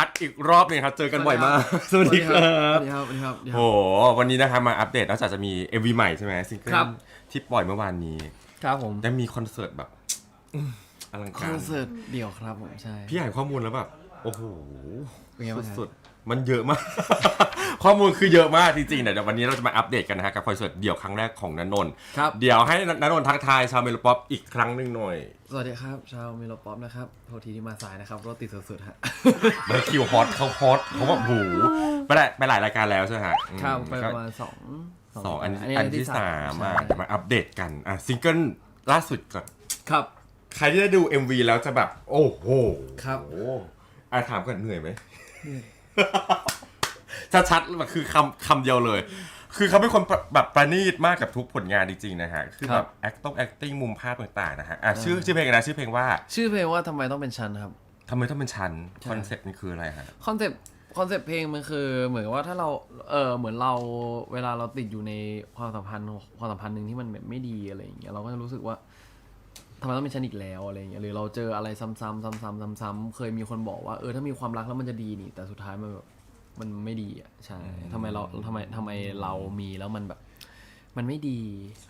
อัดอีกรอบหนึงครับ เจอกันบ่อยมาก สวัสดีครัสบวัสดีครับ สวัสดีครับสวัสดีคโอ้รับโห วันนี้นะครับมาอัปเดตนอกจากจะมี MV ใหม่ใช่ไหมซิงเกิลครับ ที่ปล่อยเมื่อวานนี้ครับผมได้มีคอนเสิร์ตแบบอื้ออลังคกาอรนเสิร์ตเดี่ยวครับผมใช่ พี่อ่านข้อมูลแล้วแบบ โอ้โห เป็นไงบ้างครับ สุดๆ มันเยอะมาก ข้อมูลคือเยอะมากจริงๆเนี่ยเดี๋ยววันนี้เราจะมาอัปเดตกันนะฮะกับคอนเสิร์ตเดี่ยวครั้งแรกของนันนนท์ครับ เดี๋ยวให้นันนนท์ทักทายชาวเมโลป๊อปอีกครั้งหนึ่งหน่อย สวัสดีครับ ชาวเมโลป๊อปนะครับโทษทีที่มาสายนะครับรถติดสุดๆฮะ มันคิวฮอตเขาฮอตเขาแบบโอ้โหไปหลายไปหลายรายการแล้วใช่ไหมฮะอืมข้าวไปแล้วปก็ระมาณสองสองอันอันที่สามอะใช่เดี๋ยวมาอัปเดตกันอะซิงเกิลล่าสุดก่อนครับ ใครที่ได้ดู MV แล้วจะแบบ โอ้โหครับ โอ้อะถามก่อนเหนื่อยไหม ชัดๆแบบคือคำคำเดียวเลย คือเขาเป็นคนประแบบประณีตมากกับทุกผลงานจริงๆนะฮะ คือคแบรับบแอคต้อง acting มุมภาพต่างๆนะฮะอะชื่อชื่อเพลงอะไรนะชื่อเพลงว่าชื่อเพลงว่าทำไมต้องเป็นฉันครับ ทำไมต้องเป็นชั้นใช่คอนเซ็ปต์มันคืออะไรฮะ คอนเซปต์คอนเซปต์เพลงมันคือเหมือนกับว่าถ้าเราเออเหมือนเราเวลาเราติดอยู่ในความสัมพันธ์ความสัมพันธ์หนึ่งที่มันแบบไม่ดีอะไรอย่างเงี้ยเราก็จะรู้สึกว่า ทำไมต้องเป็นฉันอีกแล้วอะไรอย่างเงี้ยหรือเราเจออะไรซ้ำๆซ้ำๆซ้ำๆเคยมีคนบอกว่าเออถ้ามีความรักแล้วมันจะดีนี่ แต่สุดท้ายมันแบบมันไม่ดีอะใช่ทำไมเราทำไมทำไมเรามีแล้วมันแบบ มันไม่ดี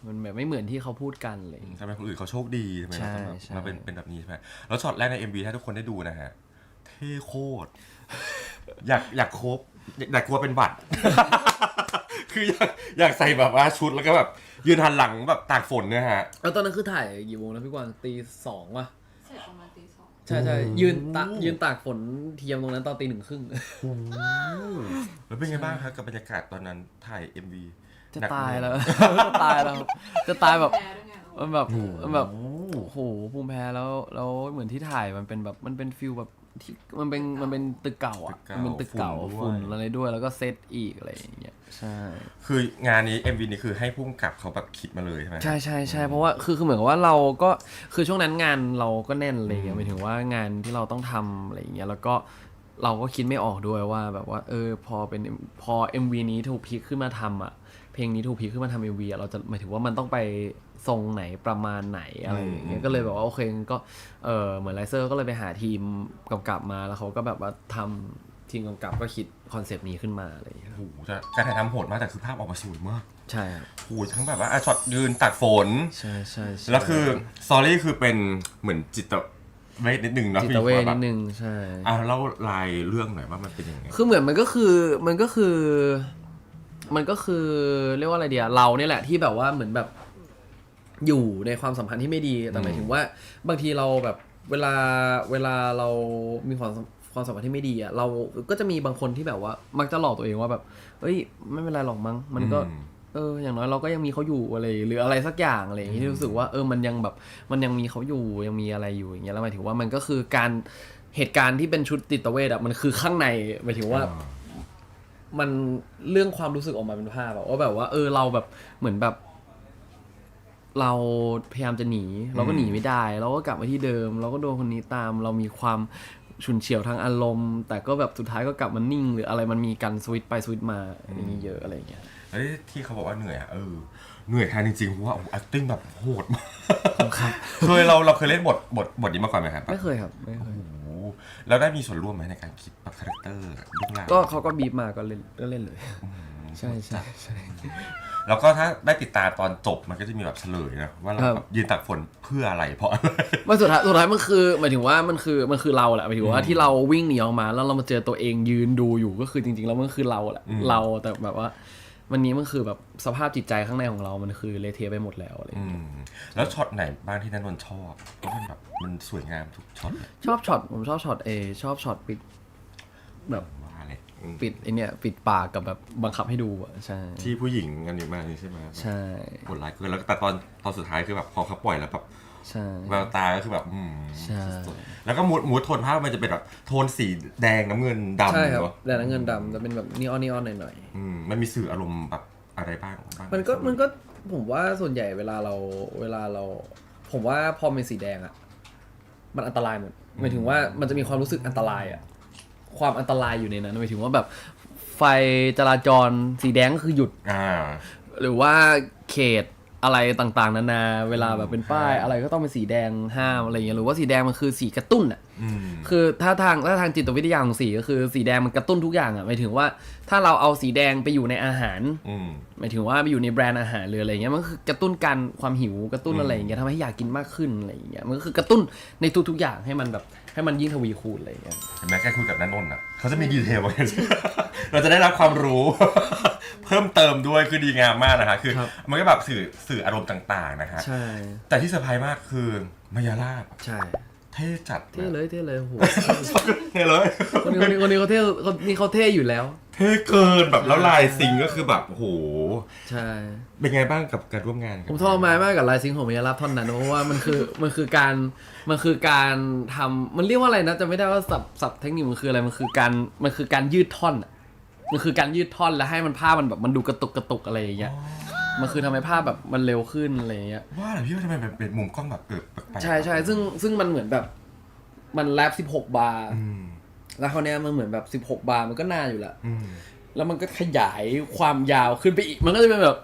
มันแบบไม่เหมือนที่เขาพูดกันอะไรอย่างเลย ทำไมคนอื่นเขาโชคดีทำไมใช่เราต้องแบบใช่ มาเป็นเป็นแบบนี้ใช่ไหมแล้วช็อตแรกใน MV ถ้าทุกคนได้ดูนะฮะ เท่โคตร อยากอยากครบอยากอยากกลัวเป็นหวัด คืออยากอยากใส่แบบว่าชุดแล้วก็แบบยืนหันหลังแบบตากฝนเนี่ยฮะ แล้วตอนนั้นคือถ่ายกี่โมงนะพี่กวางตีสองวะเสร็จประมาณตีสองใช่ใช่โอ้โหยืนตากยืนตากฝนเทียมตรงนั้นตอนตีหนึ่งครึ่ง แล้วเป็นไงบ้างครับกับบรรยากาศตอนนั้นถ่าย MV จะหนักตายไหมแล้ว จะตายแล้วจะตายแบบ แพ้ด้วยไงเรามันแบบโอ้โหมันแบบโอ้โหภูมิแพ้แล้วแล้วเหมือนที่ถ่ายมันเป็นแบบมันเป็นฟิลแบบ ที่มันเป็นมันเป็นตึกเก่าอะตึกเก่ามันเป็นตึกเก่าฝุ่นด้วยฝุ่นอะไรด้วย แล้วก็เซตอีกอะไรอย่างเงี้ยใช่ คืองานนี้ MV นี้คือให้พุ่มกับเขาแบบคิดมาเลยใช่ไหมใช่ใช่ใช่เพราะว่าคือคือเหมือนกับว่าเราก็คือช่วงนั้นงานเราก็แน่นอะไรอย่างเงี้ยหมายถึงว่างานที่เราต้องทำอะไรอย่างเงี้ยแล้วก็เราก็คิดไม่ออกด้วยว่าแบบว่า เออ พอเป็นพอ MV นี้ถูกพิกขึ้นมาทำอะเพลงนี้ถูกพิกขึ้นมาทำ MV อะเราจะหมายถึงว่ามันต้องไป ทรงไหนประมาณไหนอะไรอย่างเงี้ยก็เลยแบบว่าโอเคงั้นก็เออเหมือนไลเซอร์ก็เลยไปหาทีมกำกับมาแล้วเขาก็แบบว่าทำทีมกำกับก็คิดคอนเซปต์นี้ขึ้นมาอะไรอย่างเงี้ยโอ้โหแต่การถ่ายทำโหดมากแต่คือภาพออกมาสวยมากใช่ครับโอ้โหทั้งแบบว่าอะช็อตยืนตากฝนใช่ใช่ใช่แล้วคือซอรี่คือเป็นเหมือนจิตเวทนิดนึงเนาะจิตเวชมีควานิมดแบบนึงใช่อะเล่าลายเรื่องหน่อยว่ามันเป็นยังไงคือเหมือนมันก็คือมันก็คือ มันก็คือเรียกว่าอะไรเดียเราเนี่ยแหละที่แบบว่าเหมือนแบบ อยู่ในความสัมพันธ์ที่ไม่ดีแต่หมายถึงว่า บางทีเราแบบเวลาเวลาเรามีความความสัมพันธ์ที่ไม่ดีอะเราก็จะมีบางคนที่แบบว่า มักจะหลอกตัวเองว่าแบบเอ้ย ไม่เป็นไรหรอกมั้งมันก็อืมเอออย่างน้อยเราก็ยังมีเขาอยู่อะไรหรืออะไรสักอย่างอะไรอย่างนี้ที่รู้สึกว่าเออมันยังแบบมันยังมีเขาอยู่ยังมีอะไรอยู่อย่างเงี้ยแล้วหมายถึงว่ามันก็คือการเหตุการณ์ที่เป็นชุดติตเวทอะมันคือข้างในหมายถึงว่า มันเรื่องความรู้สึกออกมาเป็นภาพแบบว่าแบบว่า เออเราแบบเหมือนแบบ เราพยายามจะหนี เราก็หนีไม่ได้ เราก็กลับมาที่เดิม เราก็โดนคนนี้ตาม เรามีความฉุนเฉียวทางอารมณ์ แต่ก็แบบสุดท้ายก็กลับมานิ่ง หรืออะไรมันมีการสวิตช์ไปสวิตช์มาอย่างนี้เยอะอะไรอย่างเงี้ยเฮ้ยที่เขาบอกว่าเหนื่อยอะเออเหนื่อยแทนจริงๆเพราะว่าโอ้โห acting แบบโหดมากครับเคยเราเราเคยเล่นบทบทบทนี้มาก่อนไหมครับไม่เคยครับไม่เคยโอ้โหแล้วได้มีส่วนร่วมไหมในการคิดแบบคาแรคเตอร์เรื่องราวก็เขาก็บีบมาก็เล่นก็เล่นเลย ใช่ใช่ใช่ แล้วก็ถ้าได้ติดตามตอนจบมันก็จะมีแบบเฉลยนะว่าเราครับ แบบยืนตากฝนเพื่ออะไรเพราะอะไร มันสุดท้ายสุดท้ายมันคือหมายถึงว่ามันคือมันคือเราแหละหมายถึงว่าที่เราวิ่งหนีออกมา แล้วเรามาเจอตัวเองยืนดูอยู่ก็คือจริง ๆ แล้วมันคือเราแหละอืม เราแต่แบบว่า วันนี้มันคือแบบสภาพจิตใจข้างในของเรามันคือเละเทะไปหมดแล้วอะไรอย่างอืเงี้ยมแล้วช็อตไหนบ้างที่นันนนท์ชอบเพราะมันแบบมันสวยงามทุกช็อตเลยชอบช็อตผมชอบช็อตเอชอบช็อตปิดแบบว่าเลยอืม ปิดไอเนี้ยปิดปากกับแบบบังคับให้ดูอะใช่ ที่ผู้หญิงกันอยู่มากนี่ใช่ไหมใช่โหดร้ายเกินแล้วแต่ตอนตอนสุดท้ายคือแบบพอเขาปล่อยแล้วแบบใช่แววตาก็คือแบบอืมใช่สุดๆแล้วก็มูดมูดโทนภาพมันจะเป็นแบบโทนสีแดงน้ำเงินดำใช่ครับเนอะแต่น้ำเงินดำจะเป็นแบบนีออนนีออนหน่อยๆอืมมันมีสื่ออารมณ์แบบอะไรบ้างบ้างมันก็มันก็ผมว่าส่วนใหญ่เวลาเราเวลาเรา ผมว่าพอเป็นสีแดงอะมันอันตรายหมดหมายถึงว่ามันจะมีความรู้สึกอันตรายอะ ความอันตรายอยู่ในนั้นหมายถึงว่าแบบไฟจราจรสีแดงก็คือหยุด อ่า หรือว่าเขตอะไรต่างๆ นานา เวลาแบบเป็นป้าย อะไรก็ต้องเป็นสีแดงห้ามอะไรเงี้ยหรือว่าสีแดงมันคือสีกระตุ้นอะอืม คือถ้าทางถ้าทางจิตวิทยาของสีก็คือสีแดงมันกระตุ้นทุกอย่างอะหมายถึงว่าถ้าเราเอาสีแดงไปอยู่ในอาหาร อืม หมายถึงว่าไปอยู่ในแบรนด์อาหารหรืออะไรเงี้ยมันก็คือกระตุ้นการความหิวกระตุ้นอะไรอย่างเงี้ยทำให้อยากกินมากขึ้นอะไรอย่างเงี้ยมันก็คือกระตุ้นในทุกๆอย่างให้มันแบบ ให้มันยิ่งทวีคูณอะไรอย่างเงี้ย เห็นไหมแกคุยกับนันนนท์อะเขาจะมีดีเทลไว้เราจะได้รับความรู้ เพิ่มเติมด้วยคือดีงามมากนะคะ คือครับ มันก็แบบสื่อสื่ออารมณ์ต่างๆนะฮะใช่แต่ที่เซอร์ไพรส์มากคือมายาลาบใช่เท่จัดเท่เลยเท่เลยโหเท่เลย คนนี้คนนี้คนนี้เขาเท่คนนี้เขาเท่อยู่แล้วเท่เกินแบบแล้วลายซิงก็คือแบบโอ้โห ใช่ เป็นไงบ้างกับการร่วมงานกับผมทรมานมากกับลายซิงค์ของมิยาลาบท่อนนั้น เพราะว่ามันคือมันคือการมันคือการทำมันเรียกว่าอะไรนะจะไม่ได้ว่าสับสับเทคนิคมันคืออะไรมันคือการมันคือการยืดท่อนอะมันคือการยืดท่อนแล้วให้มันภาพมันแบบมันดูกระตุกกระตุกอะไรอย่างเงี้ยมันคือทำให้ภาพแบบมันเร็วขึ้นอะไรอย่างเงี้ย ว่าแต่พี่ว่าทำไมเป็นเป็นมุมกล้องแบบเออแปลกๆใช่ใช่ซึ่งซึ่งมันเหมือนแบบมันแรป16 บาร์ อืม แล้วคราวเนี้ยมันเหมือนแบบ16บาร์มันก็นานอยู่แล้วอืมแล้วมันก็ขยายความยาวขึ้นไปอีก มันก็จะเป็นแบบ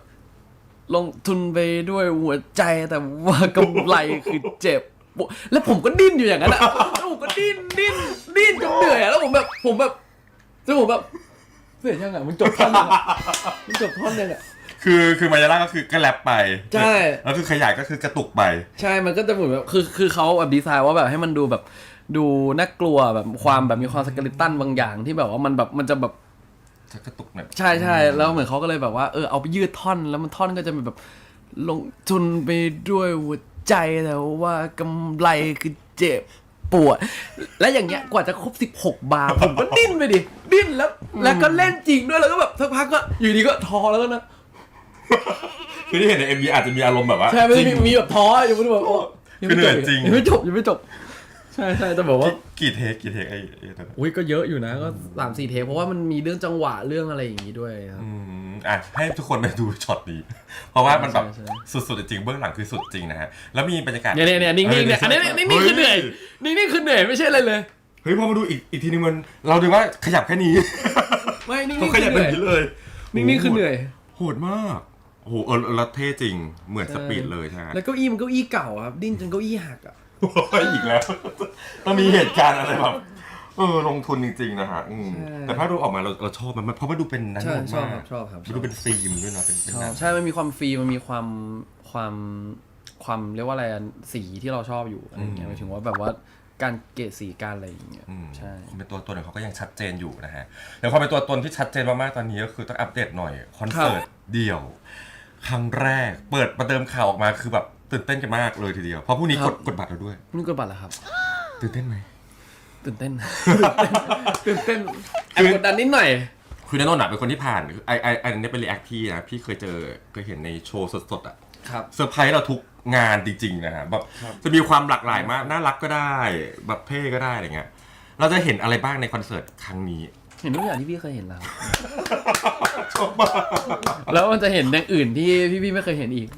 ลงทุนไปด้วยหัวใจแต่ว่ากำไรคือเจ็บปวดแล้วผมก็ดิ้นอยู่อย่างนั้นอะแล้วผมก็ดิ้นดิ้นดิ้นจนเหนื่อยอะแล้วผมแบบผมแบบแล้วผมแบบเสียยังไงมึงจบท่อนยังอะมึงจบท่อนยังอะคือคือมายาลาก็คือก็แรปไปใช่แล้วคือขยายก็คือกระตุกไป ใช่มันก็จะเหมือนแบบคือคือเขาแบบดีไซน์ว่าแบบให้มันดูแบบ ดูน่ากลัวแบบความแบบมีความสเกลิตันบางอย่างที่แบบว่ามันแบบมันจะแบบจะกระตุกหน่อยใช่ใช่แล้วเหมือนเขาก็เลยแบบว่าเออเอาไปยืดท่อนแล้วมันท่อนก็จะเป็นแบบลงทุนไปด้วยหัวใจแต่ว่ากำไรคือเจ็บปวด และอย่างเงี้ยกว่าจะครบ 16 บาร์ผมก็ดิ้นไปดิดิ้นแล้ว แล้วก็เล่นจริงด้วยแล้วก็แบบสักพักก็อยู่ดีก็ท้อแล้วก็นะคือที่เห็นในเอ็มบีอาจจะมีอารมณ์แบบว่าใช่ไม่ได้จมีริงมีแบบท้ออยู่ไม่ได้แบบโอ้ยังไม่คือเหนื่จอยบจริงยังไม่จบยังไม่จบ ใช่ใช่แต่บอกว่ากี่เทคกี่เทคไอ้ไอ้ตัวนั้นอุ้ยก็เยอะอยู่นะก็สามสี่เทปเพราะว่ามันมีเรื่องจังหวะเรื่องอะไรอย่างนี้ด้วยครับ อืมอะให้ทุกคนไปดูช็อตนี้ เพราะว่ามันแบบใช่ใช่สุดๆจริงเบื้องหลังคือสุดจริงนะฮะ แล้วมีบรรยากาศเนี่ยเนี่ยเนี่ยนิ่งๆเนี่ยอันนี้นี่นี่คือเหนื่อยนี่นี่คือเหนื่อยไม่ใช่อะไรเลย เฮ้ยพอมาดูอีกอีกทีนึงมัน เราดูว่าขยับแค่นี้ ไม่นิ่งเขาๆขคือยับเหแบนื่บอยนี้เลยนิ่งๆคือเหนื่อย โหดมากโอ้โหเออแล้วเท่จริงเหมือนสปีดเลยใช่ไหม แล้วเก้าอี้มันเก้าอี้เก่าครับดิ้นจนเก้าอี้หักอะ โอ้ยอีกแล้ว ต้องมีเหตุการณ์อะไรแบบเออลงทุนจริงๆนะฮะอืมใช่ แต่ภาพดูออกมาเราเราชอบมันเพราะมันดูเป็นนั้นใช่มากชอบครับชอบครับมันดูเป็นฟิล์มด้วยนะเป็นเป็นชอหนับงใช่มันมีความฟรีมันมีความความความเรียกว่าอะไรอะสีที่เราชอบอยู่อะไรอย่างเงี้ยหมายถึงว่าแบบว่าการเกรดสีการอะไรอย่างเงี้ยอืมใช่ ความเป็นตัวตนของเขาก็ยังชัดเจนอยู่นะฮะแต่ความเป็นตัวตนที่ชัดเจนมากๆตอนนี้ก็คือต้องอัปเดตหน่อยคอนเสิร์ตเดี่ยว ครั้งแรก เปิดประเดิมข่าวออกมาคือแบบ ตื่นเต้นกันมากเลยทีเดียว เพราะพรุ่งนี้กดกดบัตรเราด้วยนี่ก็บัตรแล้วครับ ตื่นเต้นไหมตื่นเต้น ตื่นเต้นแอบกดดันนิดหน่อย คือแน่นอนอะเป็นคนที่ผ่านไอไอไออันนี้เป็นรีแอคพี่นะ พี่เคยเจอเคยเห็นในโชว์สดๆอะครับเซอร์ไพรส์เราทุกงานจริงๆนะฮะแบบจะมีความหลากหลายมาก น่ารักก็ได้ แบบเท่ก็ได้อะไรเงี้ย เราจะเห็นอะไรบ้างในคอนเสิร์ตครั้งนี้ เห็นทุกอย่างที่พี่เคยเห็นแล้ว แล้วมันจะเห็นอย่างอื่นที่พี่พี่ๆไม่เคยเห็นอีก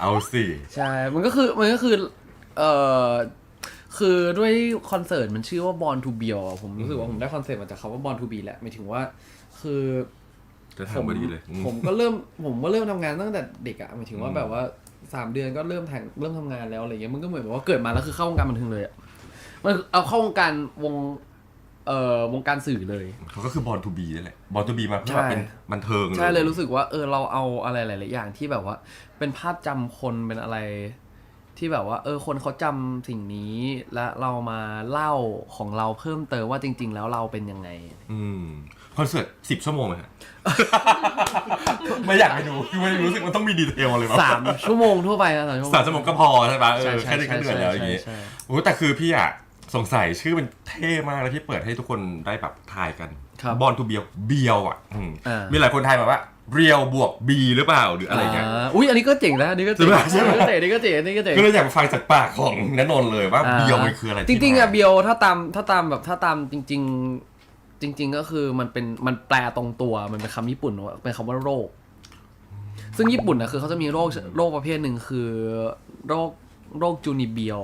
เอาสิใช่ มันก็คือ มันก็คือ เอ่อ คือด้วยคอนเสิร์ตมันชื่อว่า Born to b e อะผมรู้สึกว่าผมได้คอนเซ็ปต์มาจากคำว่า Born to be แหละหมายถึงว่า คือจะผมทำมาดีเลยอืม ผมก็เริ่ม ผมก็เริ่มทำงานตั้งแต่เด็กอะหมายถึงว่าแบบว่าสามเดือนก็เริ่มทางเริ่มทำงานแล้วอะไรเงี้ย มันก็เหมือนแบบว่าเกิดมาแล้วคือเข้าวงการบันเทิงเลยอะมันเอาเข้าวงการวง เอ่อวงการสื่อเลย เขาก็คือบอลทูบีนั่นแหละบอลทูบีมาเพื่อแบบเป็นบันเทิง ใช่เลยรู้สึกว่าเออเราเอาอะไรหลาย ๆ อย่างที่แบบว่า เป็นภาพจำคนเป็นอะไร ที่แบบว่า เออคนเขาจำสิ่งนี้ และเรามาเล่าของเราเพิ่มเติมว่าจริง ๆ แล้วเราเป็นยังไง อืมคอนเสิร์ตสิบชั่วโมงไหมฮะ ไม่อยากให้ดูคือไม่รู้สึกมันต้องมีดีเทลอะไรบ้างสามชั่วโมงทั่วไปนะสามชั่วโมง สามชั่วโมงก็พอใช่ปะเอใช่อใช่แค่นี้ก็เหนื่อยแล้วอย่างงี้ใช่ใช่โอ้แต่คือพี่อะ สงสัยชื่อมันเท่มากแล้วพี่เปิดให้ทุกคนได้แบบทายกันครับบอลทูเบียวเบียวอะอืมอ่ามี มีหลายคนทายแบบว่าเรียวบวกบีหรือเปล่าหรืออะไรเงี้ยาอุ้ยอันนี้ก็เจ๋งนะอันนี้ก็เจ๋งใช่ไหม อันนี้ก็เจ๋งอันนี้ก็เจ๋งอันนี้ก็เจ๋ง ก็เลยอยากฟังจากปากของณนนท์เลยว่าเบียวมันคืออะไรจริงๆที่อะมาเบียวถ้าตามถ้าตามแบบถ้าตามจริง ๆ จริง ๆ ก็คือมันเป็นมันแปลตรงตัวมันเป็นคำญี่ปุ่นว่าเป็นคำว่าโรค ซึ่งญี่ปุ่นนะคือเขาจะมีโรคโรคประเภทหนึ่งคือโรคโรคจูนิเบียว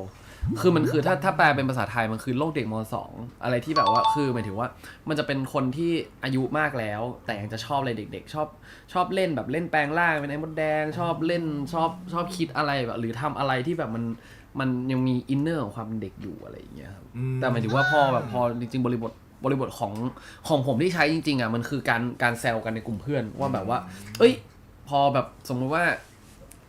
คือมันคือถ้าถ้าแปลเป็นภาษาไทยมันคือโลกเด็กมสองอะไรที่แบบว่าคือหมายถึงว่า มันจะเป็นคนที่อายุมากแล้ว แต่ยังจะชอบอะไรเด็ก ๆ ชอบชอบเล่นแบบเล่นแปลงร่างเป็นไอ้มดแดง ชอบเล่นชอบชอบคิดอะไรแบบหรือทำอะไรที่แบบมันมันยังมีอินเนอร์ของความเป็นเด็กอยู่อะไรอย่างเงี้ยครับ อืม แต่หมายถึงว่าพอแบบพอจริงๆ บริบทบริบทของของผมที่ใช้จริง ๆอะมันคือการการแซวกันในกลุ่มเพื่อนว่าแบบว่า เอ้ย พอแบบสมมุติว่า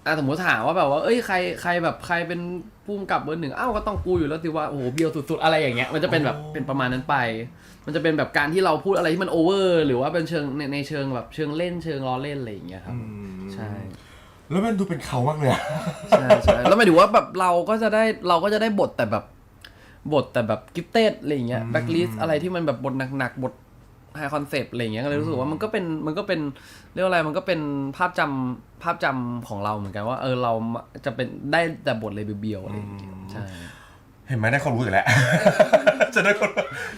อะสมมติถามว่าแบบว่า เอ้ยใครใครแบบใครเป็น ผู้กำกับเบอร์หนึ่งอ้าวก็ต้องกูอยู่แล้วสิว่าโอ้โหเบียวสุดๆอะไรอย่างเงี้ยมันจะเป็นแบบเป็นประมาณนั้นไป มันจะเป็นแบบการที่เราพูดอะไรที่มันโอเวอร์หรือว่าเป็นเชิงในในเชิงแบบเชิงเล่นเชิงล้อเล่นอะไรอย่างเงี้ยครับใช่แล้วมันดูเป็นเขามากเลยอะใช่ใช่แล้วหมายถึงว่าแบบเราก็จะได้เราก็จะได้บทแต่แบบบทแต่แบบกิฟเต็ดอะไรอย่างเงี้ยแบ็คลิสอะไรที่มันแบบบทหนักๆบท ไฮคอนเซปต์อะไรอย่างเงี้ยก็เลยรู้สึกว่ามันก็เป็นมันก็เป็นเรียกว่าอะไรมันก็เป็นภาพจำภาพจำของเราเหมือนกันว่า เออเราจะเป็นได้แต่บทเลยเบียวๆอะไรอย่างเงี้ยใช่เห็นไหมได้ความรู้อีกแล้ว จะได้คน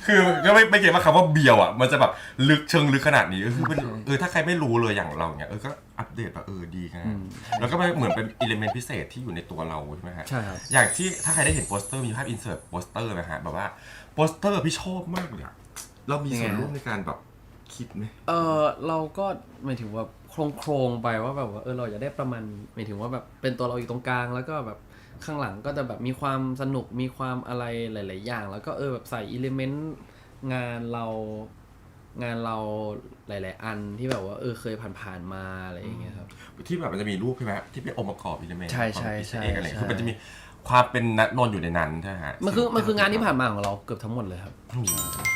คือก็ไม่ไม่เก็ตว่าคำว่าเบียวอะ มันจะแบบลึกเชิงลึกขนาดนี้เออคือเป็นเออถ้าใครไม่รู้เลยอย่างเราเนี่ยเออก็อัปเดตแบบเออดีนะแล้วก็เหมือนเป็นอิเลเมนต์พิเศษที่อยู่ในตัวเราใช่ไหมฮะใช่ครับอย่างที่ถ้าใครได้เห็นโปสเตอร์มีภาพอินเสิร์ตโปสเตอร์นะฮะแบบว่าโปสเตอร์พี่ชอบมากเลยอะ เรามีส่วนร่วมในการแบบคิดไหมเออเราก็หมายถึงว่าโครงโครงๆไปว่าแบบว่าเออเราอยากได้ประมาณหมายถึงว่าแบบเป็นตัวเราอยู่ตรงกลาง แล้วก็แบบข้างหลังก็จะแบบมีความสนุกมีความอะไรหลาย ๆ อย่าง แล้วก็เออแบบใส่อิเลเมนต์งานเรางานเราหลาย ๆ อันที่แบบว่าเออเคยผ่านๆมาอะไรอย่างเงี้ยครับที่แบบมันจะมีรูปใช่ไหมที่เป็นองค์ประกอบอิเลเมนต์ใช่ใช่ใช่อะไรใช่คือมันจะมี ความเป็นนันนท์อยู่ในนั้นใช่ไหมฮะมันคือมันคืองานที่ผ่านมาของเราเกือบทั้งหมดเลยครับ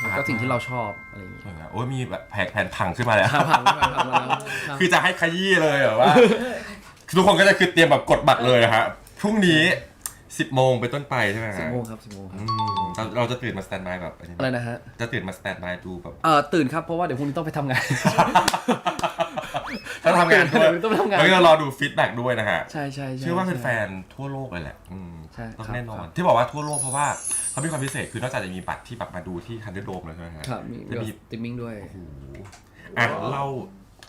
แล้วก็สิ่งที่เราชอบอะไรอย่างเงี้ยโอ้ยมีแบบแผนแผนผังขึ้นมาแล้วผ่านผ่านผ่านผ่านมาแล้วครับคือจะให้ขยี้เลยเหรอว่า ทุกคนก็จะคือเตรียมแบบกดบัตรเลยนะฮะพรุ่งนี้ 10โมงเป็นต้นไปใช่ไหมฮะสิบโมงครับสิบโมงครับอืมเราเราจะตื่นมาสแตนบายแบบอันนี้อะไรนะฮะจะตื่นมาสแตนบายดูแบบเออตื่นครับเพราะว่าเดี๋ยวพรุ่งนี้ต้องไปทำงาน ถ้าทำงานด้วยต้องไปทำงาน แล้วก็รอดูฟีดแบ็กด้วยนะฮะ ใช่ใช่ใช่ เชื่อว่าเป็นแฟใช่นทั่วโลกเลยแหละอืมใช่ต้องครับแน่นอคนรับที่บอกว่าทั่วโลกเพราะว่าเขามีความพิเศษคือนอกจากจะมีบัตรที่แบบมาดูที่คันเดอร์โดมแล้วใช่ไหมฮะครับมีจะมีสตรีมมิ่งด้วย โอ้โหอะเล่า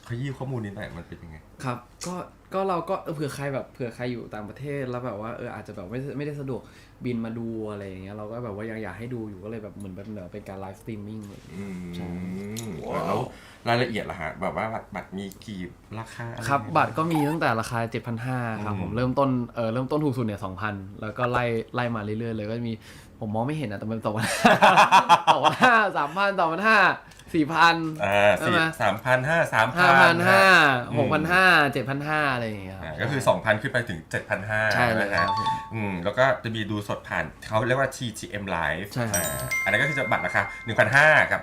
ขยี้ข้อมูลนิดหน่อยมันเป็นยังไง ครับ ก็ ก็เราก็เออเผื่อใครแบบเผื่อใครอยู่ต่างประเทศแล้วแบบว่าเอออาจจะแบบไม่ไม่ได้สะดวกบินมาดูอะไรอย่างเงี้ยเราก็แบบว่ายังอยากให้ดูอยู่ก็เลยแบบเหมือนแบบเหมือนเป็นการไลฟ์สตรีมมิ่งเลย อืมใช่ แล้วรายละเอียดล่ะฮะแบบว่าบัตรบัตรมีกี่ราคาอะไครับยังไงบัตรก็มีตั้งแต่ราคา 7,500ครับผมเริ่มต้นเออเริ่มต้นถูกสุดเนี่ย2,000 แล้วก็ไล่ไล่มาเรื่อยๆเลยก็มีผมมองไม่เห็นนะแต่มันสองพันสองพันห้าสามพันสองพันห้า สี่พันอ่าใช่สี่ไหมสามพันห้าสามพัห้าพันห้าหกพันอืมห้าเจ็ดพันห้าอะไรอย่างเงี้ยครับ อ่าก็คือสองพันขึ้นไปถึงเจ็ดพันห้าใช่เลยนะฮะครับผมอืมแล้วก็จะมีดูสดผ่านเขาเรียกว่า TGM Live ใช่ครับ อ่าอันนั้นก็คือจะบัตรราคา1,500 กับ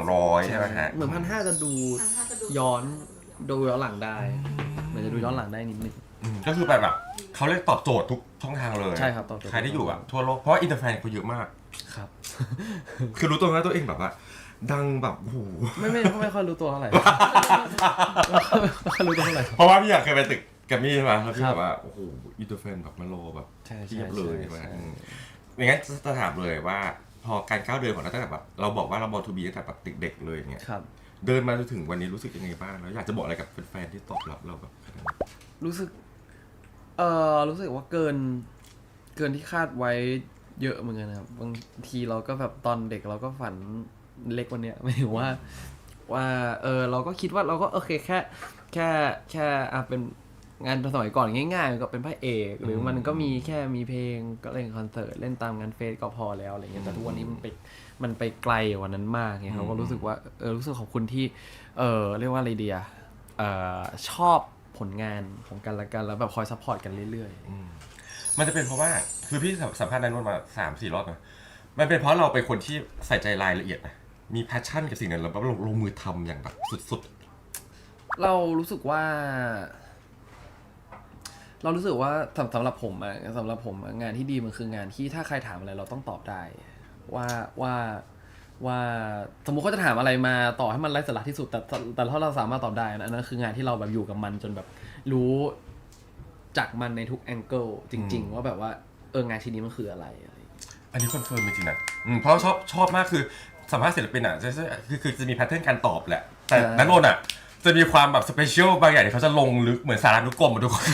1,200 ใช่ไหมฮะเหมือนพันห้าจะดูทำท่าจะดูย้อนดูย้อนหลังได้เหมือนจะดูย้อนหลังได้นิดนึง อืมก็คือแบบแบบเขาเรียกตอบโจทย์ทุกช่องทางเลยใช่ครับตอบโจทย์ ใครที่อยู่แบบทั่วโลก เพราะว่าอินเตอร์แฟนเขาเยอะมาก ครับ คือรู้ตัวไหมตัวเองแบบว่า ดังแบบโอ้โหไม่ไม่ไม่ค่อยรู้ตัวเท่าไหร่ไม่ค่อยรู้ตัวเท่าไหร่ เพราะว่าพี่อยากเคยไปตึกแกับมี่ใช่ไหมแล้วพี่ครับแบบว่าโอ้โหอินเตอร์แฟนแบบมารอแบบใช่เทีใช่ยบเลยใช่ใช่ไหมใช่ อืมอย่างงั้นจะถามเลยว่า พอการก้าวเดินของเราตั้งแต่แบบเราบอกว่าเราบอลทูบีตั้งแต่แบบเด็กๆเลยอย่างเงี้ย ครับ เดินมาจนถึงวันนี้รู้สึกยังไงบ้างแล้วอยากจะบอกอะไรกับแฟนๆที่ตอบรับเราแบบขนาดนั้นรู้สึก เออรู้สึกว่าเกิน เกินที่คาดไว้เยอะเหมือนกันนะครับ บางทีเราก็แบบตอนเด็กเราก็ฝัน เล็กกว่าเนี้ยหมายถึงว่า ว่าเออเราก็คิดว่าเราก็โอเคแค่แค่แค่อะเป็นงานสมัยก่อนง่ายๆก็เป็นพระเอก หรือมันก็มีแค่มีเพลงก็เล่นคอนเสิร์ตเล่นตามงานเฟสก็พอแล้วอะไรเงี้ยแต่ทุกวันนี้มันไปมันไปไกลกว่านั้นมากเงี้ยเราก็รู้สึกว่าเออรู้สึกขอบคุณที่ เออเรียกว่าอะไรเดียเออชอบผลงานของกันและกันแล้วแบบคอยซัพพอร์ตกันเรื่อยๆ มันจะเป็นเพราะว่าคือพี่สัมภาษณ์นายนนท์มาสามสี่รอบนะมันเป็นเพราะเราเป็นคนที่ใส่ใจรายละเอียดนะ มีแพชชั่นกับสิ่งนั้นแล้วแบบลงลงมือทำอย่างแบบสุดๆเรารู้สึกว่า เรารู้สึกว่าสำสำหรับผมอะสำหรับผมอะงานที่ดีมันคืองานที่ถ้าใครถามอะไรเราต้องตอบได้ ว่าว่าว่าสมมุติเขาจะถามอะไรมาต่อให้มันไร้สาระที่สุด แต่แต่แต่ถ้าเราสามารถตอบได้นะอันนั้นคืองานที่เราแบบอยู่กับมันจนแบบรู้จากมันในทุกแองเกิลจริง ๆ ว่าแบบว่าเอองานชิ้นนี้มันคืออะไรอะไรอย่างเงี้ย ๆ อันนี้คอนเฟิร์มจริงๆนะอืมเพราะชอบชอบมากคือ สัมภาษณ์ศิลปินอะจะจะคือคือจะมีแพทเทิร์นการตอบแหละ แต่ใช่นันนนท์อะ จะมีความแบบสเปเชียลบางอย่างที่เขาจะลงลึกเหมือนสารานุกรมอะทุกคน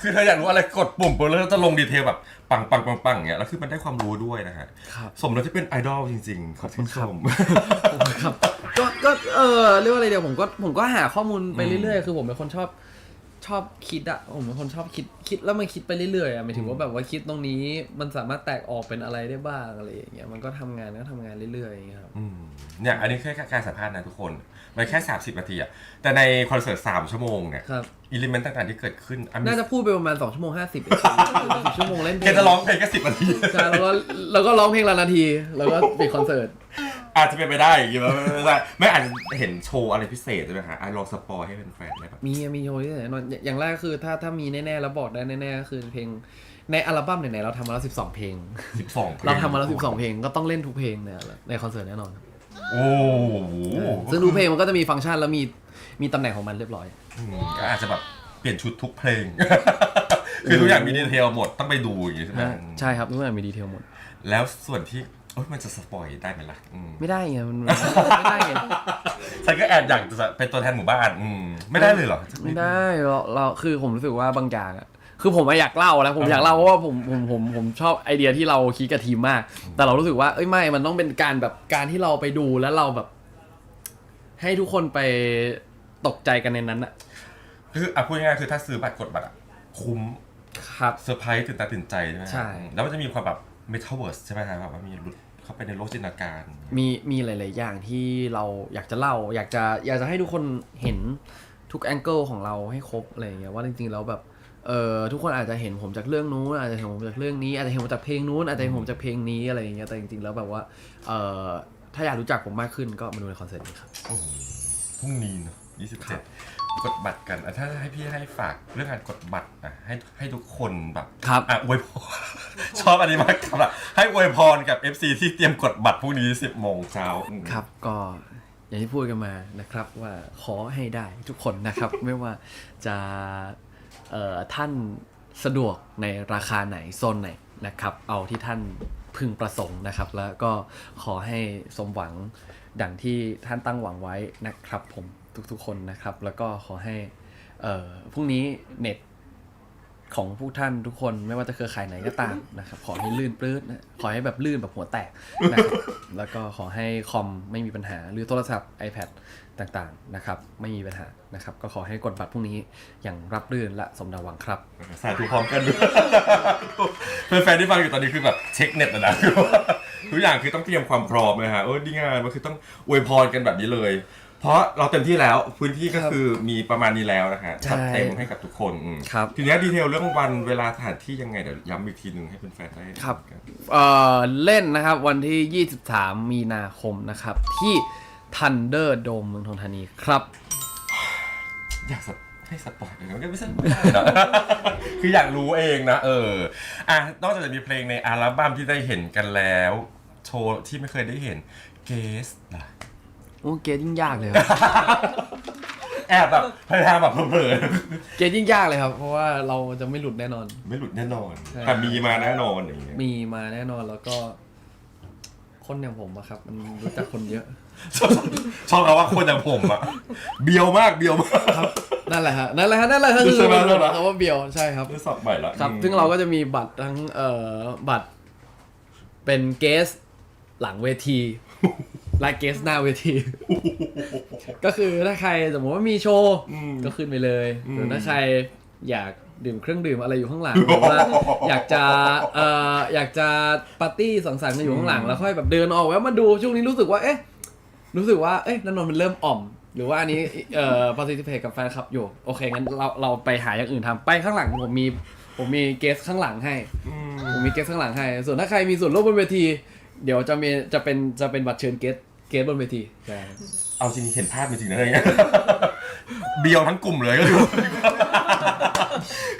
คือเธออยากรู้อะไรกดปุ่มปุ๊บแล้วจะลงดีเทลแบบปังปังปังปังอย่างเงี้ยแล้วคือมันได้ความรู้ด้วยนะฮะครับสมแล้วที่เป็นไอดอลจริงๆขอบคุณชมครับก็ก็เออเรียกว่าอะไรเดี๋ยวผมก็ผมก็หาข้อมูลไปเรื่อยๆ คือผมเป็นคนชอบ ชอบคิดอะผมเป็นคนชอบคิดคิดแล้วมันคิดไปเรื่อยๆอะหมายถึงว่าแบบว่าคิดตรงนี้มันสามารถแตกออกเป็นอะไรได้บ้างอะไรอย่างเงี้ยมันก็ทำงานก็ทำงานเรื่อยๆอย่างเงี้ยครับ อืมเนี่ยอันนี้แค่การสัมภาษณ์นะทุกคน มันแค่ 30 นาทีอะแต่ในคอนเสิร์ต 3 ชั่วโมงเนี่ยครับ อิเลเมนต์ต่างๆที่เกิดขึ้นอะมีน่าจะพูดไปประมาณ2ชั่วโมง50สิบชั่วโมงเล่นเพลแกงจะร้องเพลงแค่สิบนาที ใช่แล้วก็แล้วก็ร้องเพลงละนาที แล้วก็ปิดคอนเสิร์ต อาจจะเป็นไปได้อย่างงี้มั้ยไม่ได้ไม่อาจจะเห็นโชว์อะไรพิเศษใช่ไหมฮะอะลองสปอยให้เป็นแฟนๆได้ปะมีมีโชว์ที่ไหนแน่นอนอย่างอย่างแรกคือถ้าถ้ามีแน่ๆแล้วบอกได้แน่ๆก็คือเพลงในอัลบั้มไหนๆเราทำมาแล้ว 12 เพลง สิบสองเราทำมาแล้ว 12 เพลงก็ต้องเล่นทุกเพลงในในคอนเสิร์ตแน่นอนครับโอ้โหซึ่งทุกเพลงมันก็จะมีฟังก์ชันแล้วมีมีตำแหน่งของมันเรียบร้อย อืมก็อาจจะแบบเปลี่ยนชุดทุกเพลง คือทุกอย่างมีดีเทลหมดต้องไปดูอย่างงี้ใช่ไหม ใช่ครับทุกอย่างมีดีเทลหมด แล้วส่วนที่ โอ๊ยมันจะสปอยได้ไหมล่ะอืมไม่ได้ไงมันไม่ได้ไงฉันก็แอบอยากจะเป็นตัวแทนหมู่บ้านอืมไม่ได้เลยเหรอ ไม่ได้เราเราคือผมรู้สึกว่าบางอย่างอะคือผมอะอยากเล่าแล้วผมอยากเล่าเพราะว่าผมผมผมผมชอบไอเดียที่เราคิดกับทีมมาก แต่เรารู้สึกว่าเอ้ยไม่มันต้องเป็นการแบบการที่เราไปดูแล้วเราแบบ ให้ทุกคนไปตกใจกันในนั้นอะคืออะพูดง่ายๆคือถ้าซื้อบัตรกดบัตรอะคุ้มครับ เซอร์ไพรส์ตื่นตาตื่นใจใช่ไหมฮะใช่ แล้วมันจะมีความแบบ เมทัลเวิร์สใช่ไหมครับแบบว่ามีหลุดเข้าไปในโลกจินตนาการ มีมีหลาย ๆ อย่างที่เราอยากจะเล่า อยากจะอยากจะให้ทุกคนเห็นทุกแองเกิลของเราให้ครบอะไรอย่างเงี้ยว่าจริง ๆ แล้วแบบเออทุกคนอาจจะเห็นผมจากเรื่องนู้นอาจจะเห็นผมจากเรื่องนี้อาจจะเห็นผมจากเพลงนู้นอาจจะเห็นผมจากเพลงนี้อะไรอย่างเงี้ยแต่จริง ๆ แล้วแบบว่าเออถ้าอยากรู้จักผมมากขึ้นก็มาดูในคอนเสิร์ตนี้ครับโอ้โหพรุ่งนี้เนอะยี่สิบเจ็ด กดบัตรกันอะถ้าให้พี่ให้ฝากเรื่องการกดบัตรอะให้ให้ทุกคนแบบครับ อะอวยพร ชอบอันนี้มากครับอะให้อวยพรกับ FC ที่เตรียมกดบัตรพรุ่งนี้ 10โมงเช้าอืม ครับก็อย่างที่พูดกันมานะครับว่าขอให้ได้ทุกคนนะครับ ไม่ว่าจะเอ่อท่านสะดวกในราคาไหนโซนไหนนะครับ เอาที่ท่านพึงประสงค์นะครับ แล้วก็ขอให้สมหวังดังที่ท่านตั้งหวังไว้นะครับผม ทุก ๆ คนนะครับ แล้วก็ขอให้เอ่อพรุ่งนี้เน็ตของผู้ท่านทุกคนไม่ว่าจะเครือข่ายไหนก็ตามนะครับ ขอให้ลื่นปลื้ดนะขอให้แบบลื่นแบบหัวแตกนะครับแล้วก็ขอให้คอมไม่มีปัญหา หรือโทรศัพท์ iPad ต่างๆนะครับ ไม่มีปัญหานะครับ ก็ขอให้กดบัตรพรุ่งนี้อย่างรับรื่นและสมดังหวังครับสาธุพร้อมกันด้วยแฟนๆที่ฟังอยู่ตอนนี้คือแบบเช็คเน็ตนะนะทุกอย่างคือต้องเตรียมความพร้อมนะฮะเออดีงานมันคือต้องอวยพรกันแบบนี้เลย เพราะเราเต็มที่แล้วพื้นที่ก็คือมีประมาณนี้แล้วนะฮะใช่จัดเต็มให้กับทุกคนอืมครับ ทีนี้ดีเทลเรื่องวันเวลาสถานที่ยังไงเดี๋ยวย้ำอีกทีหนึ่งให้เป็นแฟนๆได้ครับกันเอ่อเล่นนะครับวันที่ 23 มีนาคมนะครับ ที่ Thunder Dome เมืองทองธานีครับ อยากสปให้สปอยล์เลยนะมันก็ไม่ใช่ไม่ได้นะ คืออยากรู้เองนะ เอออะนอกจากจะมีเพลงในอัลบั้มที่ได้เห็นกันแล้ว โชว์ที่ไม่เคยได้เห็นเกสล่ะโอ้เกตยิ่งยากเลยครับ แอบแบบพยายามแบบเผลอเกตยิ่งยากเลยครับ เพราะว่าเราจะไม่หลุดแน่นอน ๆไม่หลุดแน่นอน ใช่ แต่มีมาแน่นอนอย่างเงี้ยมีมาแน่นอนแล้วก็ คนอย่างผมอะครับ มันรู้จักคนเยอะ ชอบชอบเราว่าคนอย่างผมอะเบียวมากเบียวมาก นั่นแหละฮะนั่นแหละฮะนั่นแหละฮะคือใช่ไหมใช่ไหม คำว่าเบียวใช่ครับได้สับใหม่ละครับอืมซึ่งเราก็จะมีบัตรทั้งเอ่อบัตรเป็นเกสหลังเวที และเกสหน้าเวที ก็คือถ้าใครสมมติว่ามีโชว์อืม ก็ขึ้นไปเลยอืมหรือถ้าใครอยากดื่มเครื่องดื่มอะไรอยู่ข้างหลังหรือว่าอยากจะเอ่ออยากจะปาร์ตี้สังสรรค์กันอยู่ข้างหลังแล้วค่อยแบบเดินออกแล้วมาดูช่วงนี้รู้สึกว่าเอ๊ะรู้สึกว่าเอ๊ะนันนนท์มันเริ่มอ่อม หรือว่าอันนี้เอ่อ participate กับแฟนคลับอยู่โอเคงั้นเราเราไปหาอย่างอื่นทำไปข้างหลังผมมีผมมีเกสข้างหลังให้อืมผมมีเกสข้างหลังให้ ส่วนถ้าใครมีส่วนร่วมบนเวที เดี๋ยวจะมีจะเป็นจะเป็นบัตรเชิญเกส เกสบนเวทีใช่เอาจริงเห็นภาพจริงๆนะอะไรเงี้ยเบียวทั้งกลุ่มเลยก็คือ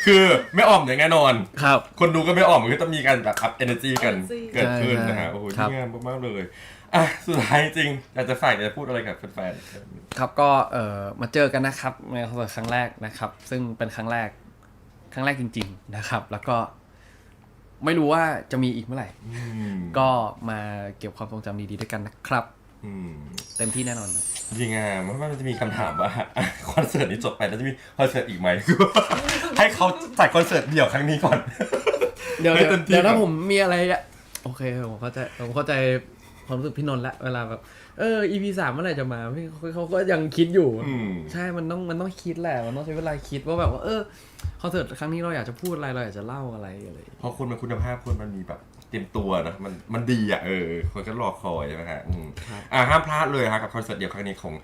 คือไม่อ่อมอย่างแน่นอน ครับ คนดูก็ไม่ออกมันก็ต้องมีการแบบอัพเอเนอร์จีกัน Energy เกิดขึ้นนะฮะใช่โอ้โหครับดีงามมากๆเลย อะ สุดท้ายจริง อยากจะฝากอยากจะพูดอะไรกับแฟนครับก็เอ่อมาเจอกันนะครับในคอนเสิร์ตครั้งแรกนะครับ ซึ่งเป็นครั้งแรกครั้งแรกจริง ๆนะครับ แล้วก็ไม่รู้ว่าจะมีอีกเมื่อไหร่ ๆอืมก็มาเก็บความทรงจำดีๆด้วยกันนะครับ ออืม เต็มที่แน่นอนครับจริงอะมันมันจะมีคำถามว่า คอนเสิร์ตนี้จบไปแล้วจะมีคอนเสิร์ตอีกไหมคือให้เขาจัดคอนเสิร์ตเดี่ยวครั้งนี้ก่อน เดี๋ยวให้เดี๋ยวเต็มที่เดี๋ยวถ้าก่อน ผมมีอะไรอะโอเคผมเข้าใจผมเข้าใจความรู้สึกพี่นนท์ละเวลาแบบเออ EP สามเมื่อไหร่จะมาพี่เขาเขาก็ยังคิดอยู่ อืม ใช่ มันต้องมันต้องคิดแหละ มันต้องใช้เวลาคิดว่าแบบว่าเออคอนเสิร์ตครั้งนี้เราอยากจะพูดอะไรเราอยากจะเล่าอะไรอะไร เพราะคนมันคุณภาพคนมันมีแบบ เตรียมตัวนะมันมันดีอะเออคนก็รอคอยใช่ไหมฮะอืมครับอ่าห้ามพลาดเลยฮะกับคอนเสิร์ตเดี่ยวครั้งนี้ของ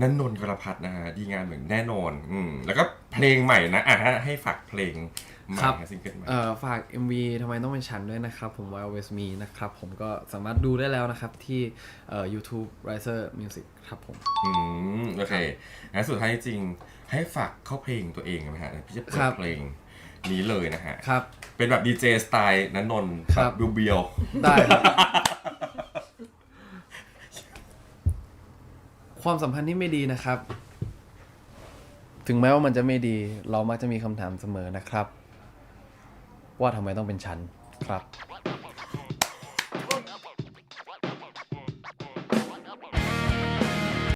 นันนนท์กรพัฒน์นะฮะดีงานเหมือนแน่นอนอืมแล้วก็เพลงใหม่นะอะให้ฝากเพลงใหม่ครับฮะซิงเกิลใหม่ เอ่อฝาก MV ทำไมต้องเป็นฉันด้วยนะครับ ผม Why Always Me นะครับ ผมก็สามารถดูได้แล้วนะครับ ที่เอ่อ YouTube Riser Music ครับผม อืมโอเคงั้นสุดท้ายจริงให้ฝากเข้าเพลงตัวเองไหมฮะพี่จะเปิครัดบเพลง นี้เลยนะฮะ ครับ เป็นแบบดีเจสไตล์นันนนท์ครับแบบ เบียวได้ครับ ความสัมพันธ์ที่ไม่ดีนะครับ ถึงแม้ว่ามันจะไม่ดี เรามักจะมีคำถามเสมอนะครับ ว่าทำไมต้องเป็นฉันครับ